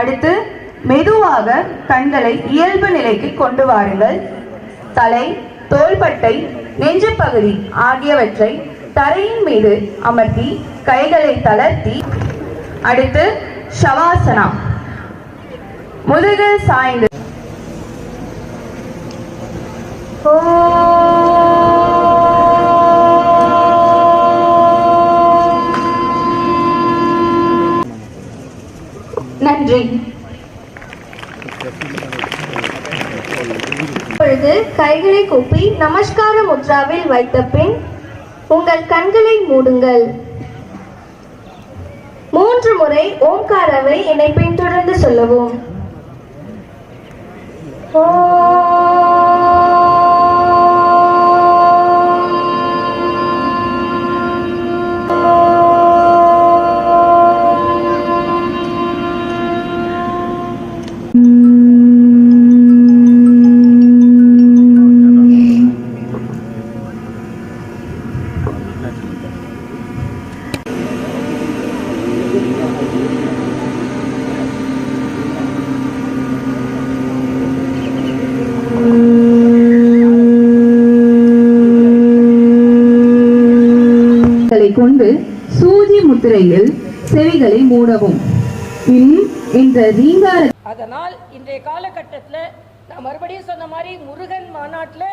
அடுத்து மெதுவாக கண்களை இயல்பு நிலைக்கு கொண்டு வாருங்கள். தலை தோள்பட்டை நெஞ்சு பகுதி ஆகியவற்றை தரையின் மீது அமர்த்தி கைகளை தளர்த்தி அடுத்து ஷவாசனா முதுகு சாய்ந்து. நன்றி. இப்பொழுது கைகளை கூப்பி நமஸ்கார முத்ராவில் வைத்த பின் உங்கள் கண்களை மூடுங்கள். மூன்று முறை ஓம்காரவை என்னை பின்தொடர்ந்து சொல்லவும். ஓ கொண்டு சூதி முத்திரையில் செவிகளை மூடவும். பின் என்ற ரீங்கார அதனால் இன்றைய காலகட்டத்தில் நான் மறுபடியும் சொன்ன மாதிரி முருகன் மாநாட்டில்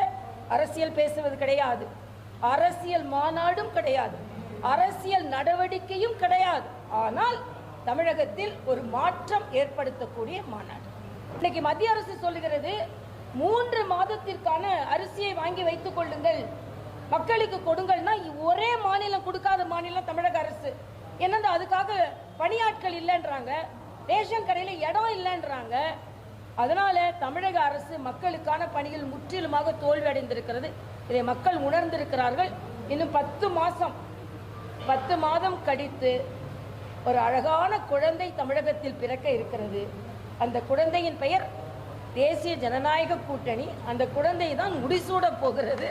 அரசியல் பேசுவது கிடையாது. அரசியல் மாநாடும் கிடையாது. அரசியல் நடவடிக்கையும் கிடையாது. ஆனால் தமிழகத்தில் ஒரு மாற்றம் ஏற்படுத்தக்கூடிய மாநாடு. இன்னைக்கு மத்திய அரசு சொல்லுகிறது மூன்று மாதத்திற்கான அரிசியை வாங்கி வைத்துக் கொள்ளுங்கள். மக்களுக்கு கொடுங்கள்னா ஒரே மாநிலம் கொடுக்காத மாநிலம் தமிழக அரசு. என்னது அதுக்காக பணியாட்கள் இல்லைன்றாங்க ரேஷன் கடையில் இடம் இல்லைன்றாங்க. அதனால தமிழக அரசு மக்களுக்கான பணிகள் முற்றிலுமாக தோல்வியடைந்திருக்கிறது. இதை மக்கள் உணர்ந்திருக்கிறார்கள். இன்னும் பத்து மாதம் பத்து மாதம் கழித்து ஒரு அழகான குழந்தை தமிழகத்தில் பிறக்க இருக்கிறது. அந்த குழந்தையின் பெயர் தேசிய ஜனநாயக கூட்டணி. அந்த குழந்தை தான் முடிசூட போகிறது.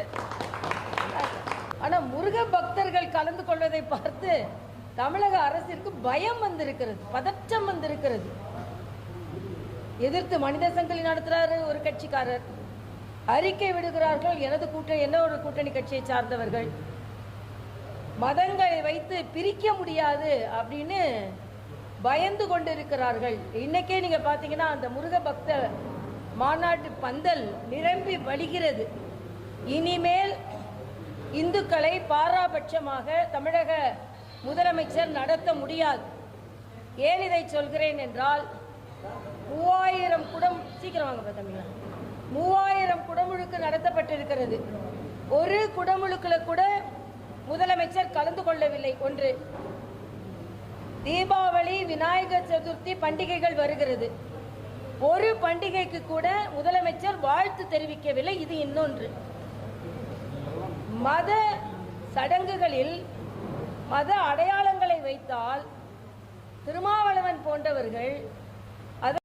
ஆனால் முருக பக்தர்கள் கலந்து கொள்வதை பார்த்து தமிழக அரசிற்கு பயம் வந்திருக்கிறது பதற்றம் வந்திருக்கிறது. எதிர்த்து மனித சங்கிலி நடத்துறாரு ஒரு கட்சிக்காரர். அறிக்கை விடுகிறார்கள். எனது கூட்டணி என்ன ஒரு கூட்டணி கட்சியை சார்ந்தவர்கள்? மதங்களை வைத்து பிரிக்க முடியாது அப்படின்னு பயந்து கொண்டிருக்கிறார்கள். இன்னைக்கே நீங்க பாத்தீங்கன்னா அந்த முருக பக்த மாநாட்டு பந்தல் நிரம்பி வழிகிறது. இனிமேல் இந்துக்களை பாராபட்சமாக தமிழக முதலமைச்சர் நடத்த முடியாது. ஏன் இதை சொல்கிறேன் என்றால் மூவாயிரம் குடம் சீக்கிரம் வாங்க தம்பிங்களா. மூவாயிரம் குடமுழுக்கு நடத்தப்பட்டிருக்கிறது. ஒரு குடமுழுக்கில் கூட முதலமைச்சர் கலந்து கொள்ளவில்லை. ஒன்று தீபாவளி விநாயகர் சதுர்த்தி பண்டிகைகள் வருகிறது. ஒரு பண்டிகைக்கு கூட முதலமைச்சர் வாழ்த்து தெரிவிக்கவில்லை. இது இன்னொன்று. மத சடங்குகளில் மத அடையாளங்களை வைத்தால் திருமாவளவன் போன்றவர்கள்